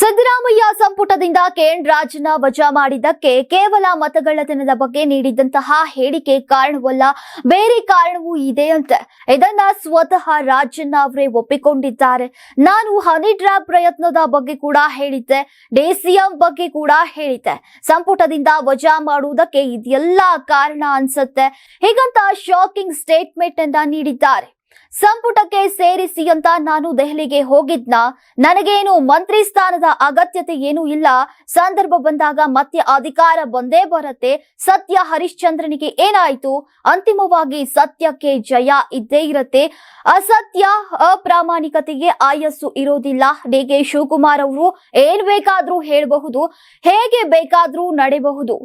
ಸಿದ್ದರಾಮಯ್ಯ ಸಂಪುಟದಿಂದ ಕೆಎನ್ ರಾಜನ ವಜಾ ಮಾಡಿದ್ದಕ್ಕೆ ಕೇವಲ ಮತಗಳ್ಳತನದ ಬಗ್ಗೆ ನೀಡಿದಂತಹ ಹೇಳಿಕೆ ಕಾರಣವಲ್ಲ, ಬೇರೆ ಕಾರಣವೂ ಇದೆ ಅಂತ. ಇದನ್ನ ಸ್ವತಃ ರಾಜನ್ನ ಅವರೇ ಒಪ್ಪಿಕೊಂಡಿದ್ದಾರೆ. ನಾನು ಹನಿ ಡ್ರಾಪ್ ಪ್ರಯತ್ನದ ಬಗ್ಗೆ ಕೂಡ ಹೇಳಿದ್ದೆ ಡಿಸಿಎಂ ಬಗ್ಗೆ ಕೂಡ ಹೇಳಿದ್ದೆ. ಸಂಪುಟದಿಂದ ವಜಾ ಮಾಡುವುದಕ್ಕೆ ಇದೆಲ್ಲ ಕಾರಣ ಅನ್ಸುತ್ತೆ. ಹೀಗಂತ ಶಾಕಿಂಗ್ ಸ್ಟೇಟ್ಮೆಂಟ್ ಅನ್ನ ನೀಡಿದ್ದಾರೆ. ಸಂಪುಟಕ್ಕೆ ಸೇರಿಸಿ ಅಂತ ನಾನು ದೆಹಲಿಗೆ ಹೋಗಿದ್ನ. ನನಗೇನು ಮಂತ್ರಿ ಸ್ಥಾನದ ಅಗತ್ಯತೆ ಏನೂ ಇಲ್ಲ. ಸಂದರ್ಭ ಬಂದಾಗ ಮತ್ತೆ ಅಧಿಕಾರ ಬಂದೇ ಬರತ್ತೆ. ಸತ್ಯ ಹರಿಶ್ಚಂದ್ರನಿಗೆ ಏನಾಯ್ತು? ಅಂತಿಮವಾಗಿ ಸತ್ಯಕ್ಕೆ ಜಯ ಇದ್ದೇ ಇರತ್ತೆ. ಅಸತ್ಯ, ಅಪ್ರಾಮಾಣಿಕತೆಗೆ ಆಯಸ್ಸು ಇರೋದಿಲ್ಲ. ಡಿ ಕೆ ಶಿವಕುಮಾರ್ ಅವರು ಏನ್ ಬೇಕಾದ್ರೂ ಹೇಳಬಹುದು, ಹೇಗೆ ಬೇಕಾದ್ರೂ ನಡೆಯಬಹುದು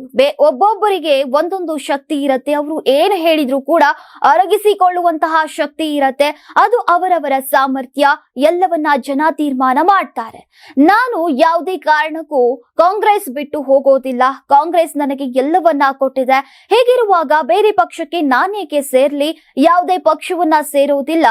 ಒಬ್ಬೊಬ್ಬರಿಗೆ ಒಂದೊಂದು ಶಕ್ತಿ ಇರತ್ತೆ. ಅವರು ಏನ್ ಹೇಳಿದ್ರು ಕೂಡ ಅರಗಿಸಿಕೊಳ್ಳುವಂತಹ ಶಕ್ತಿ ಇರತ್ತೆ. ಅದು ಅವರವರ ಸಾಮರ್ಥ್ಯ, ಎಲ್ಲವನ್ನ ಜನ ತೀರ್ಮಾನ ಮಾಡ್ತಾರೆ. ನಾನು ಯಾವುದೇ ಕಾರಣಕ್ಕೂ ಕಾಂಗ್ರೆಸ್ ಬಿಟ್ಟು ಹೋಗೋದಿಲ್ಲ. ಕಾಂಗ್ರೆಸ್ ನನಗೆ ಎಲ್ಲವನ್ನ ಕೊಟ್ಟಿದೆ. ಹೀಗಿರುವಾಗ ಬೇರೆ ಪಕ್ಷಕ್ಕೆ ನಾನೇಕೆ ಸೇರ್ಲಿ? ಯಾವುದೇ ಪಕ್ಷವನ್ನ ಸೇರೋದಿಲ್ಲ.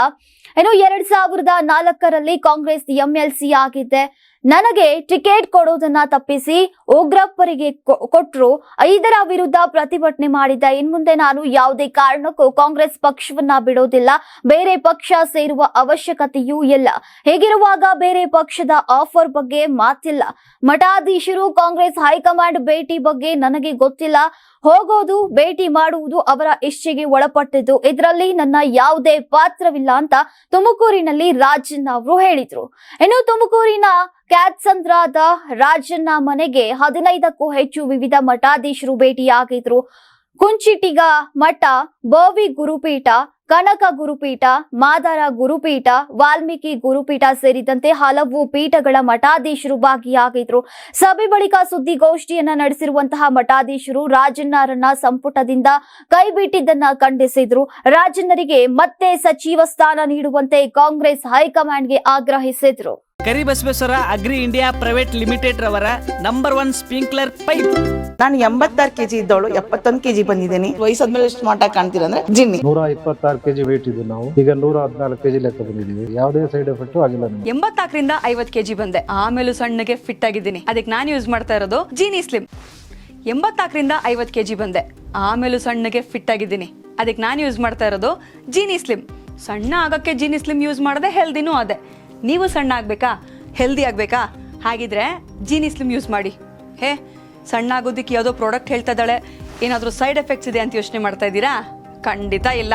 ಏನು ಎರಡ್ ಸಾವಿರದ ನಾಲ್ಕರಲ್ಲಿ ಕಾಂಗ್ರೆಸ್ ಎಂಎಲ್ಸಿ ಆಗಿದ್ದೆ ನನಗೆ ಟಿಕೆಟ್ ಕೊಡೋದನ್ನ ತಪ್ಪಿಸಿ ಉಗ್ರಪ್ಪರಿಗೆ ಕೊಟ್ಟರು ಐದರ ವಿರುದ್ಧ ಪ್ರತಿಭಟನೆ ಮಾಡಿದ್ದ. ಇನ್ಮುಂದೆ ನಾನು ಯಾವುದೇ ಕಾರಣಕ್ಕೂ ಕಾಂಗ್ರೆಸ್ ಪಕ್ಷವನ್ನ ಬಿಡೋದಿಲ್ಲ. ಬೇರೆ ಪಕ್ಷ ಸೇರುವ ಅವಶ್ಯಕತೆಯೂ ಇಲ್ಲ. ಹೀಗಿರುವಾಗ ಬೇರೆ ಪಕ್ಷದ ಆಫರ್ ಬಗ್ಗೆ ಮಾತಿಲ್ಲ. ಮಠಾಧೀಶರು ಕಾಂಗ್ರೆಸ್ ಹೈಕಮಾಂಡ್ ಭೇಟಿ ಬಗ್ಗೆ ನನಗೆ ಗೊತ್ತಿಲ್ಲ. ಹೋಗೋದು, ಭೇಟಿ ಮಾಡುವುದು ಅವರ ಇಚ್ಛೆಗೆ ಒಳಪಟ್ಟಿದ್ದು. ಇದರಲ್ಲಿ ನನ್ನ ಯಾವುದೇ ಪಾತ್ರವಿಲ್ಲ ಅಂತ ತುಮಕೂರಿನಲ್ಲಿ ರಾಜಣ್ಣ ಅವರು ಹೇಳಿದ್ರು. ಇನ್ನು ತುಮಕೂರಿನ ಕ್ಯಾತ್ಸಂದ್ರಾದ ರಾಜಣ್ಣ ಮನೆಗೆ ಹದಿನೈದಕ್ಕೂ ಹೆಚ್ಚು ವಿವಿಧ ಮಠಾಧೀಶರು ಭೇಟಿಯಾಗಿದ್ರು. ಕುಂಚಿಟಿಗ ಮಠ ಬೋವಿ ಗುರುಪೀಠ ಕನಕ ಗುರುಪೀಠ ಮಾದಾರ ಗುರುಪೀಠ ವಾಲ್ಮೀಕಿ ಗುರುಪೀಠ ಸೇರಿದಂತೆ ಹಲವು ಪೀಠಗಳ ಮಠಾಧೀಶರು ಭಾಗಿಯಾಗಿದ್ರು. ಸಭೆ ಬಳಿಕ ಸುದ್ದಿಗೋಷ್ಠಿಯನ್ನ ನಡೆಸಿರುವಂತಹ ಮಠಾಧೀಶರು ರಾಜಣ್ಣರನ್ನ ಸಂಪುಟದಿಂದ ಕೈಬಿಟ್ಟಿದ್ದನ್ನ ಖಂಡಿಸಿದ್ರು. ರಾಜಣ್ಣರಿಗೆ ಮತ್ತೆ ಸಚಿವ ಸ್ಥಾನ ನೀಡುವಂತೆ ಕಾಂಗ್ರೆಸ್ ಹೈಕಮಾಂಡ್ಗೆ ಆಗ್ರಹಿಸಿದ್ರು. Karibasaveshwara agri India private limited ರವರ ನಂಬರ್ ಒನ್ ಸ್ಪ್ರಿಂಕ್ಲರ್ ಪೈಪ್. ನಾನು ಎಂಬತ್ತಾರು ಕೆಜಿ ಇದ್ದವಳು ಎಪ್ಪತ್ತೊಂದು ಕೆಜಿ ಬಂದಿದ್ದೀನಿ. ವಯಸ್ಸಾದ್ಮೇಲೆ ಸ್ಮಾರ್ಟ್ ಆಗಿ ಕಾಣ್ತೀರಾ ಅಂದ್ರೆ ಜಿನ್ನಿ. ನೂರ ಇಪ್ಪತ್ತಾರು ಕೆಜಿ ವೇಟ್ ನಾವು. ಈಗ ನೂರ ಹದಿನಾಲ್ಕು ಕೆಜಿ ಲೆಕ್ಕ ಬಂದಿದ್ದೀವಿ. ಯಾವುದೇ ಸೈಡ್ ಎಫೆಕ್ಟ್ ಆಗಿಲ್ಲ ನಮಗೆ. ಐವತ್ ಕೆಜಿ ಬಂದೆ. ಆಮೇಲೂ ಸಣ್ಣಗೆ ಫಿಟ್ ಆಗಿದ್ದೀನಿ. ಅದಕ್ಕೆ ನಾನು ಯೂಸ್ ಮಾಡ್ತಾ ಇರೋದು ಜೀನಿ ಸ್ಲಿಮ್ ಎಂಬತ್ನಾಲ್ಕರಿಂದ ಐವತ್ ಕೆಜಿ ಬಂದೆ. ಆಮೇಲೂ ಸಣ್ಣಗೆ ಫಿಟ್ ಆಗಿದ್ದೀನಿ. ಅದಕ್ಕೆ ನಾನು ಯೂಸ್ ಮಾಡ್ತಾ ಇರೋದು ಜೀನಿ ಸ್ಲಿಮ್ ಸಣ್ಣ ಆಗಕ್ಕೆ ಜೀನಿ ಸ್ಲಿಮ್ ಯೂಸ್ ಮಾಡದೆ ಹೆಲ್ದಿನೂ ಅದೇ. ನೀವು ಸಣ್ಣ ಆಗ್ಬೇಕಾ? ಹೆಲ್ದಿ ಆಗ್ಬೇಕಾ? ಹಾಗಿದ್ರೆ ಜೀನಿ ಸ್ಲಿಮ್ ಯೂಸ್ ಮಾಡಿ. ಹೇ, ಸಣ್ಣ ಆಗೋದಿಕ್ಕೆ ಯಾವುದೋ ಪ್ರಾಡಕ್ಟ್ ಹೇಳ್ತಾ ಇದ್ದಾಳೆ. ಏನಾದರೂ ಸೈಡ್ ಎಫೆಕ್ಟ್ಸ್ ಇದೆ ಅಂತ ಯೋಚನೆ ಮಾಡ್ತಾ ಇದ್ದೀರಾ? ಖಂಡಿತ ಇಲ್ಲ.